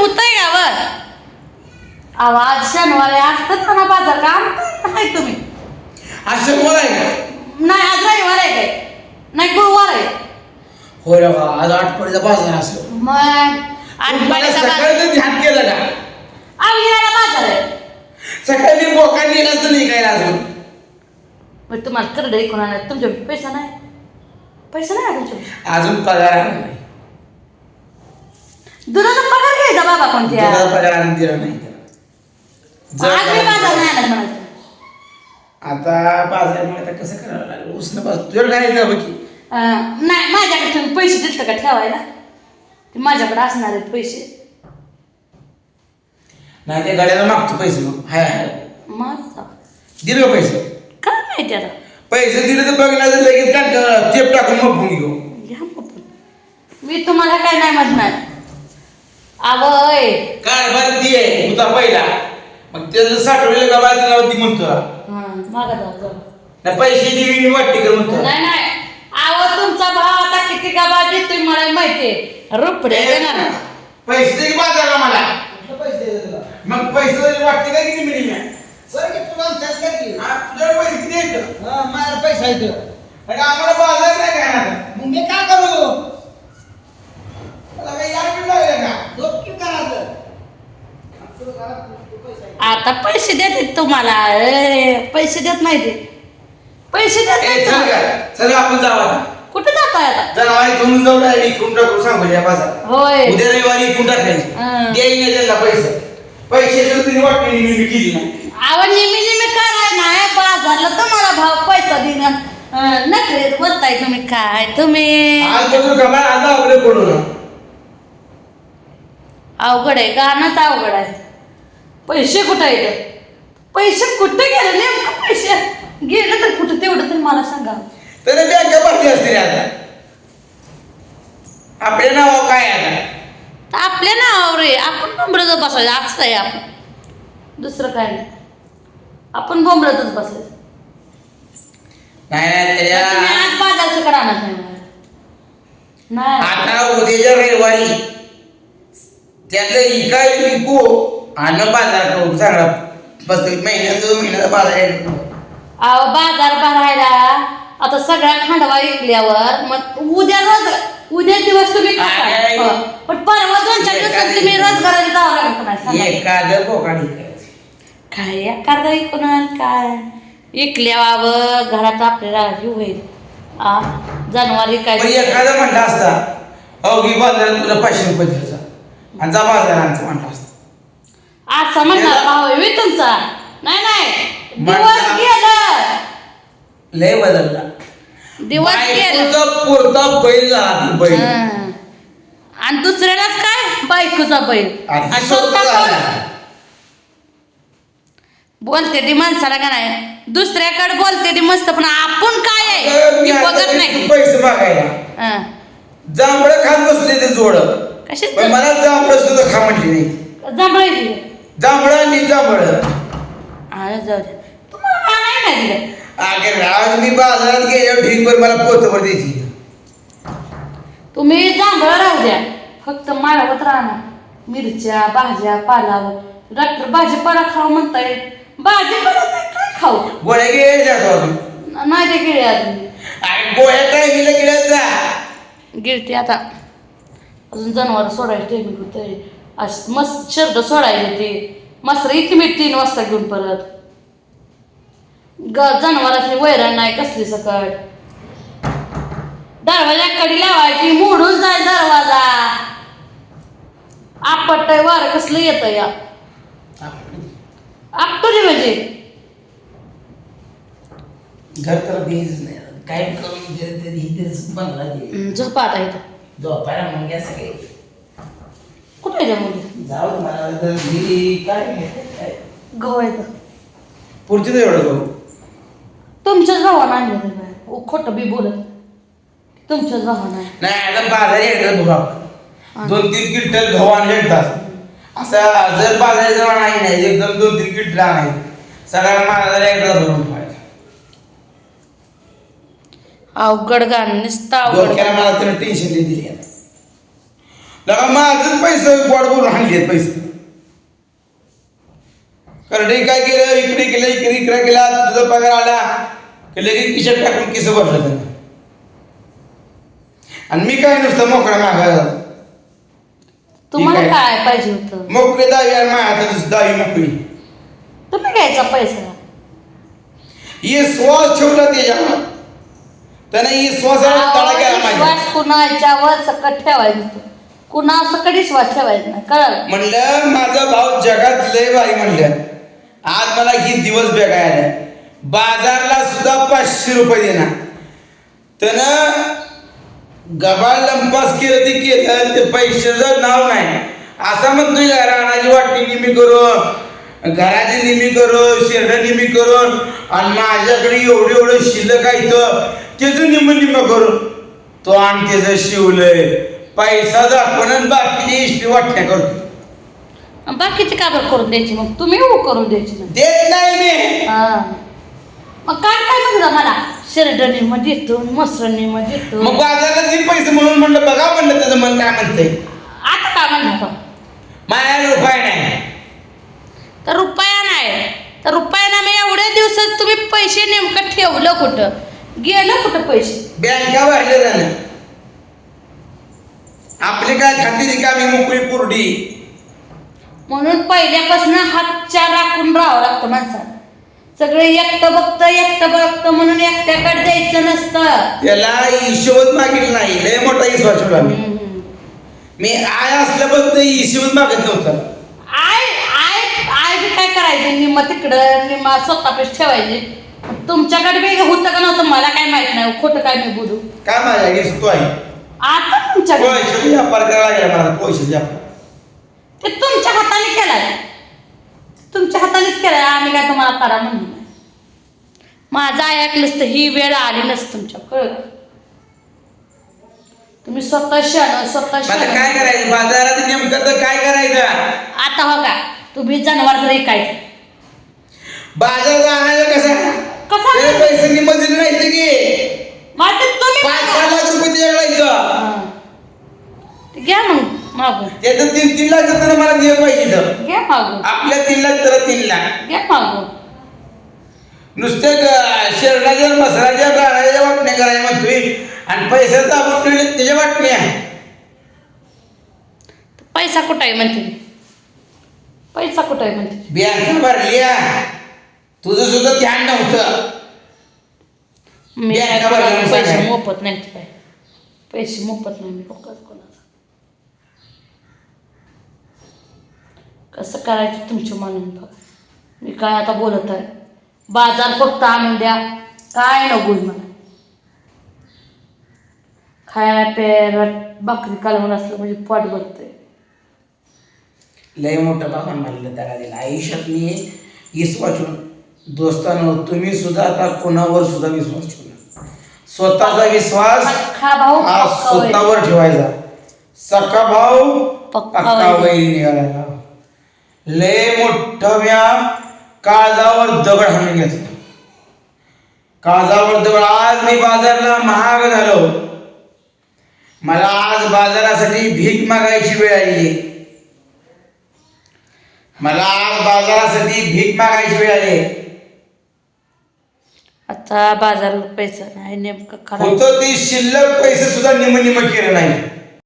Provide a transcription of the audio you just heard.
होतंय वर आवाज शनिवारी असतात ना बाजार का आणताय नाही तुम्ही. आज शनिवार आहे का? नाही आज रविवार आहे काय नाही गुरुवार आहे. होय रे बा, आज आठवडीचा बाजार असतो. मग आठवड्याचा ध्यान केलं का? बाजार आहे. सकाळी मी बोका नेलाच नाही काय अजून. मग तुम्हाला करडे ऐकून आणत तुमच्याकडे पैसा नाही? पैसा नाही अजून पगार नाही दुधाचा पगार घ्यायचा बाबा कोणत्या दुधाचा पगार आणून दिला नाही त्याला. आज मी जर बाजार नाही म्हणायचं. आता बाजार मग आता कसं करावं लागेल? उष्ण बाजार तुझ्याकडे काय येतं बघ की? अं, नाही माझ्याकडे तुम्ही पैसे दिलतं का ठेवायला ते माझ्याकडे असणार आहेत पैसे. नाही त्या गाड्याला मागतो पैसे मग. हाय हाय. मग? दिले का पैसे. काय माहिती आता? पैसे दिले तर बघणार तर लगेच काय टेप टाकून मग घेऊ. घ्या मग. पण. मी तुम्हाला काय नाही म्हणणार. आवय. काय बरं ती आहे? तुझा पहिला. मग त्याचं साठवलेलं का बाय त्याला ती म्हणतो? हां मागा जाऊ जाऊ नाही पैसे दिली वाटते का म्हणतो? नाही नाही. आव तुमचा भाव आता किती का बाजी तुम्ही मला माहितीये रुपडे देणार पैसे दे की बाजारला मला? पैसे दे तुला? मग पैसे दिले वाटते का किती मिळी मी सर की तुला त्याच काय की तुझ्याकडे पैसे किती आहेत? हा, पैसा. अरे आम्हाला बाजार नाही काय ना मग मी काय करू त्याला काही याड बिड लागलं का झोप की करायचं तुला घरात तू पैसा आहे. आता पैसे देतात तुम्हाला. ए, पैसे देत नाही ते. पैसे देत ए, नाही चल तुम्हाला. का चल आपण जाऊ आता. कुठे जाताय आता? जनावर घेऊन जाऊ डायरेक्ट इकडून टाकून सांगू या बाजार. होय. उद्या रविवारी इकडून हा. टाकायचे देईन नाही त्याला पैसे. पैसे जर वाटते मी मी केली नाही. आवड नेहमी नेहमी कराय नाही बाजारला तुम्हाला भाव पैसा देणं अं, बोलताय तुम्ही काय तुम्ही? आज बघू का मला आता आपले पडून अवघड आहे गाणंच अवघड आहे. पैसे कुठं आहेत? पैसे कुठे गेले? नेमकं पैसे गेले तर कुठं? तेवढं तर मला सांगा. तर बँका भरती असते आता. आपल्या नाव काय आहे आता? तर आपल्या नावावर आहे. आपण बोंबडतच बसायचं. असं आहे? आपण दुसरं काय नाही. आपण बोंबडतच बसायचं. नाही नाही तुम्ही त्याच्या आज बाजारचं करा आणत नाही मला. नाही. आता उद्याच्या रविवारी त्यातलं इकाय विकू आणि बाजार करू चांगला बस महिन्याचा महिन्याचा बाजार आहे. अहो बाजार भरायला आता सगळा खांडवा विकल्यावर मग उद्या रोज उद्या दिवस तुम्ही. पण परवा दोन चार दिवसात तुम्ही रोजगाराला जावं लागेल का नाही सांगा. एखादं बोकाड काय एखादा इकडून काय? इकल्यावर घरात आपल्याला हे होईल. आ जनावर पण काय एखादं म्हणलं असता अहो की बाजारात तुला पाचशे रुपये द्यायचा आणि जा बाजारांचं म्हणलं असतं. आज म्हणणार भाव आहे होय तुमचा. नाही नाही. दिवस म्हणता- गेलं. लय बदलला. दिवस गेलं. बायकोचा पुरता बैल झाला ती बैल. हं. आणि दुसऱ्यालाच काय? बायकोचा बैल. आणि आणि स्वतः स्वतः झाला. कोण? बोलते ती माणसाला का नाही? दुसऱ्याकडे बोलते ती मस्त पण आपण काय आहे? मी आता बघत नाही. पैसे मागायला. हं. जांभळं खात बसले ते जोड. कशाच? पण मला जांभळं सुद्धा खा म्हटली नाही. जमळायची जांभळं आणि जांभळं. जाऊ दे तुम्हाला नाही ना दिलं अगे आज मी बाजारात ढीकभर मला पोतभर द्यायची तुम्ही जांभळं राहू द्या. फक्त माळवत राहणार मिरच्या भाज्या पालावर डॉक्टर भाजीपाला खाऊ म्हणताय. भाजीपाला नाही काय खाऊ? गोळ्या गिळ्या जातो अजून. न- नाही ते गिळे अजून अरे गोळ्या गेल्या जा. आता. अजून जनावर सोडायचं टायमिंग होतंय. असं मस्त शर्ट सोडायचे ते. मस्त इथे मी तीन वाजता घेऊन परत. ग जनावरांची वैरण नाही कसली सकाळ दरवाजा कडी लावायची मोडून जाय दरवाजा. आपटय वार कसलं येतं या. आपटली म्हणजे. घर तर बीज नाही. काय करून दिलं तरी इथेच बनला दे हम्म, झोपा आता इथं. झोपायला मग घ्या सगळे. मुली. जाऊ दे मला तर काय पुढची तर एवढं करू. तुमच्याच भावानं आणलं ते बाहेर. ओ, खोटं बी बोलत. तुमच्याच भावानं. नाही आता बाजारी एकदा भरू आपण दोन तीन क्विंटल गहू आणि एकदाच. असं. जर बाजारी जवळ नाही नाही एकदम दोन तीन क्विंटल आणायचं. सगळ्या मालाला एकदा भरून ठेवायचं अवघड गाणं नुसतं अवघड. डोक्याला मला त्यानं टेन्शन दिली. लगा माझंच पैसे गोड बोलून आणलेत पैसे. करडे काय केलं? इकडे केलं इकडे इकडे केला तुझा पगार आला. की लगेच खिशात टाकून किस भरलं त्यानं? आणि मी काय नुसतं मोकळा मागायला तुम्हाला ठीक. काय पाहिजे होतं? मोकळे दावी आणि माझ्या हातात दावी मोकळी. तुम्ही घ्यायचा पैसा. हे श्वास ठेवला त्याच्यावर. त्याने हे श्वासाला तडा केला माझ्या विश्वास कुणाच्यावर सकट ठेवायचा? नसतो कुणा सकट विश्वास ठेवायचा नाही. कळलं? म्हणलं माझा भाऊ जगात लय भारी म्हणलं. आज मला ही दिवस बेगायला बाजारला सुद्धा पाचशे रुपये देणार. त्यानं गबाळ लंपास केलं ते केलं ते पैशाचं नाव नाही. असं म्हणतोय राणाची वाटी निमी करून घराची निमी करून शेरड निमी करून आणि माझ्याकडे एवढं एवढं शिल्लक आहे तर त्याचं निम निम करून तो आणि त्याचं शिवलंय. पैसा दाखवून बाकीची इष्टी वाटण्या करतो आणि बाकीची का बरं करून द्यायची मग? तुम्ही हो करून द्यायची ना. देत नाही मी. हा. मग काय काय म्हणलं मला? शेरडणी मध्ये येतो मसरणी मध्ये येतो. मग बाजारात तीन पैसे म्हणून म्हणलं बघा म्हणलं त्याचं मन काय म्हणतंय. आता काय म्हणलं माझ्या रुपये नाही. तर रुपया नाही. तर रुपयाना मी एवढ्या दिवसात तुम्ही पैसे नेमकं ठेवलं कुठं? गेलं कुठं पैसे? बँका भरले झालं आपली काय खाती रिकामी मोकळी पुरडी. म्हणून पहिल्यापासून हातच्या राखून राहावं लागतं माणसाला. सगळे एकटं बघतं एकटं बघतं म्हणून एकट्याकडे द्यायचं नसतं. त्याला हिशोबच मागितलं नाही लय मोठा ठेवला मी. आय असल्याबद्दल हिशोबच मागत नव्हता. आय आय आय बी काय करायचे? निम्मा तिकडं निम्मा स्वतःपेश ठेवायचे. तुमच्याकडे बी होतं का नव्हतं? मला काय माहीत नाही. खोटं काय मी बोलू? काय माझ्या तू आहे. आता तुमच्याकडे पैशाचा व्यापार करायला लागला मला पैशाचा व्यापार. ते तुमच्या हाताने केलाय. तुमच्या हातानेच केलाय आम्ही काय तुम्हाला करा म्हणलं नाही माझं ऐकलंच तर ही वेळ आली नसती तुमच्या कळलं तुम्ही स्वतः शण स्वतः आता काय करायचं? बाजारात नेमकं तर काय करायचं? आता हो का? तुम्ही जनावर जर ऐकायचं. बाजारात आणायचं कसं? कसं त्याला पैसे निम्मत दिले नाही ते की तुम्ही पाच सहा करा. लाख हा. घ्या मग मागून. त्याचं तीन तीन लाख तर मला दिलं पाहिजे इथं. घ्या मागून. आपल्या तीन लाख तर तीन लाख. घ्या मागून. नुसते ग- शेरडाच्या मसराच्या गाड्याच्या वाटण्या करायला म्हणतोय. आणि पैसे दाबून ठेवले त्याच्या वाटण्या. पैसा कुठं आहे म्हणते? मी. पैसा कुठं आहे म्हणते? बँक भरल्या. तुझं सुद्धा ध्यान नव्हतं. मी द्या, काय का बरं, कोणाला मग पैसे. मोफत नाही काय पैसे मोफत नाही मी लोकांच कोणाचा. कसं करायचं तुमच्या मानून बघा. मी काय आता बोलत आहे? बाजार फक्त आणून द्या. काय नको मला. खायला प्यायला भाकरी कालवून असलं म्हणजे पोट भरतंय. लय मोठं बाबा म्हणलं त्याला दिलं. आयुष्यातली विश्वास ठेवून दोस्तांनो तुम्ही सुद्धा आता कोणावर सुद्धा विश्वास ठेवू स्वतःचा विश्वास भाऊ हा पक्का होईल. स्वतःवर ठेवायचा. सखा भाऊ पक्का पक्का होईल. निघाला लय मोठं म्या काळजावर दगड हाणून घेतला काळजावर दगड. आज मी बाजारला महाग झालो. मला आज बाजारासाठी भीक मागायची वेळ आली मला आज बाजारासाठी भीक मागायची वेळ आली. आता बाजारात पैसा नाही नेमकं खराब होतं ते शिल्लक पैसे सुद्धा निम निम केलं नाही.